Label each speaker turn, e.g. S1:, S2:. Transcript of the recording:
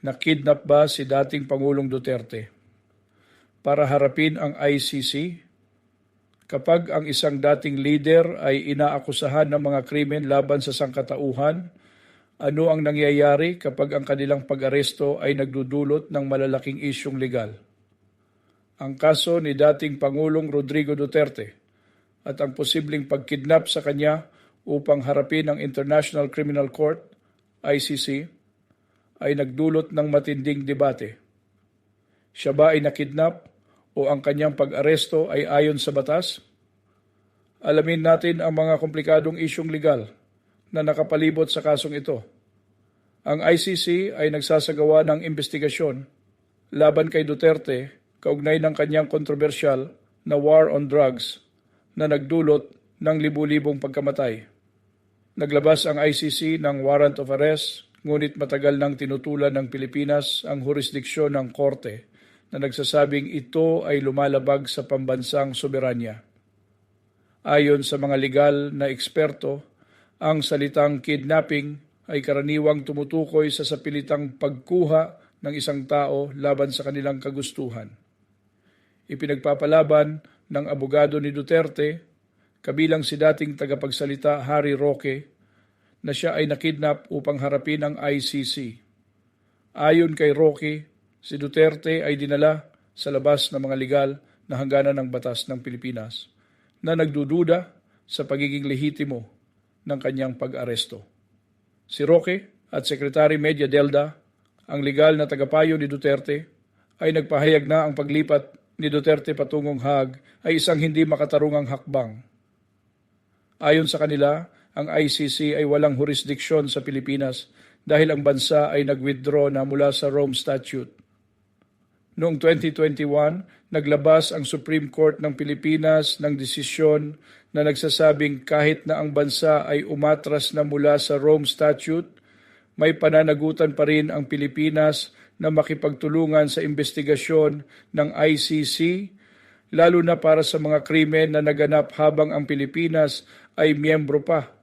S1: na kidnap ba si dating Pangulong Duterte para harapin ang ICC kapag ang isang dating leader ay inaakusahan ng mga krimen laban sa sangkatauhan, ano ang nangyayari kapag ang kanilang pag-aresto ay nagdudulot ng malalaking isyong legal? Ang kaso ni dating Pangulong Rodrigo Duterte at ang posibleng pagkidnap sa kanya upang harapin ang International Criminal Court, ICC, ay nagdulot ng matinding debate. Siya ba ay nakidnap o ang kanyang pag-aresto ay ayon sa batas? Alamin natin ang mga komplikadong isyong legal na nakapalibot sa kasong ito. Ang ICC ay nagsasagawa ng investigasyon laban kay Duterte kaugnay ng kanyang kontrobersyal na war on drugs na nagdulot ng libu-libong pagkamatay. Naglabas ang ICC ng warrant of arrest ngunit matagal nang tinutulan ng Pilipinas ang jurisdiksyon ng korte na nagsasabing ito ay lumalabag sa pambansang soberanya. Ayon sa mga legal na eksperto, ang salitang kidnapping ay karaniwang tumutukoy sa sapilitang pagkuha ng isang tao laban sa kanilang kagustuhan. Ipinagpapalaban ng abogado ni Duterte, kabilang si dating tagapagsalita Harry Roque, na siya ay nakidnap upang harapin ang ICC. Ayon kay Roque, si Duterte ay dinala sa labas ng mga legal na hangganan ng batas ng Pilipinas na nagdududa sa pagiging lehitimo ng kanyang pag-aresto. Si Roque at Secretary Media Delda, ang legal na tagapayo ni Duterte, ay nagpahayag na ang paglipat ni Duterte patungong Hague ay isang hindi makatarungang hakbang. Ayon sa kanila, ang ICC ay walang jurisdiksyon sa Pilipinas dahil ang bansa ay nag-withdraw na mula sa Rome Statute. Noong 2021, naglabas ang Supreme Court ng Pilipinas ng desisyon na nagsasabing kahit na ang bansa ay umatras na mula sa Rome Statute, may pananagutan pa rin ang Pilipinas na makipagtulungan sa investigasyon ng ICC, lalo na para sa mga krimen na naganap habang ang Pilipinas ay miyembro pa